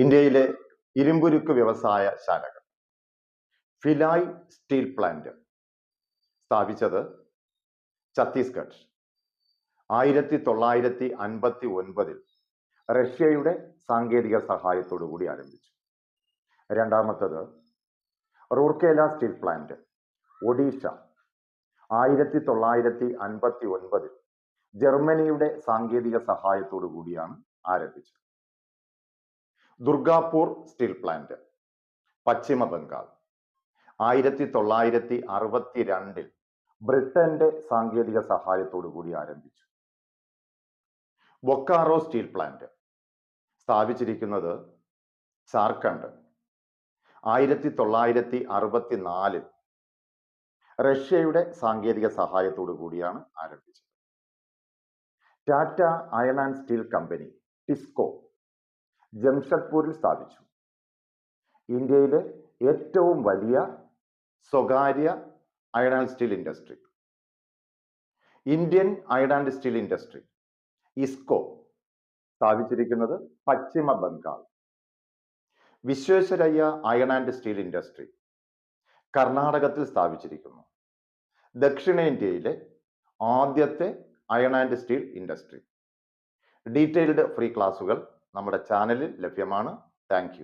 ഇന്ത്യയിലെ ഇരുമ്പുരുക്ക് വ്യവസായ ശാലകൾ. ഫിലായ് സ്റ്റീൽ പ്ലാന്റ് സ്ഥാപിച്ചത് ഛത്തീസ്ഗഡ്. ആയിരത്തി തൊള്ളായിരത്തി അൻപത്തി ഒൻപതിൽ റഷ്യയുടെ സാങ്കേതിക സഹായത്തോടു കൂടി ആരംഭിച്ചു. രണ്ടാമത്തത് റൂർക്കേല സ്റ്റീൽ പ്ലാന്റ് ഒഡീഷ. ആയിരത്തി തൊള്ളായിരത്തി അൻപത്തി ഒൻപതിൽ ജർമ്മനിയുടെ സാങ്കേതിക സഹായത്തോടു കൂടിയാണ് ആരംഭിച്ചത്. ദുർഗാപൂർ സ്റ്റീൽ പ്ലാന്റ് പശ്ചിമ ബംഗാൾ. ആയിരത്തി തൊള്ളായിരത്തി അറുപത്തി രണ്ടിൽ ബ്രിട്ടന്റെ സാങ്കേതിക സഹായത്തോടു കൂടി ആരംഭിച്ചു. ബൊക്കാറോ സ്റ്റീൽ പ്ലാന്റ് സ്ഥാപിച്ചിരിക്കുന്നത് ജാർഖണ്ഡ് ആയിരത്തി തൊള്ളായിരത്തി അറുപത്തി നാലിൽ റഷ്യയുടെ സാങ്കേതിക സഹായത്തോടു കൂടിയാണ് ആരംഭിച്ചത്. Tata iron and steel company TISCO ജംഷഡ്പൂരിൽ സ്ഥാപിച്ചു. ഇന്ത്യയിലെ ഏറ്റവും വലിയ സ്വകാര്യ iron and steel industry. Indian iron and steel industry ISCO സ്ഥാപിച്ചിരിക്കുന്നത് പശ്ചിമ Bengal. Visvesvaraya iron and steel industry കർണാടകത്തിൽ സ്ഥാപിച്ചിരിക്കുന്നു. ദക്ഷിണേന്ത്യയിലെ ആദ്യത്തെ iron and steel industry. Detailed free ക്ലാസുകൾ നമ്മുടെ ചാനലിൽ ലഭ്യമാണ്. താങ്ക്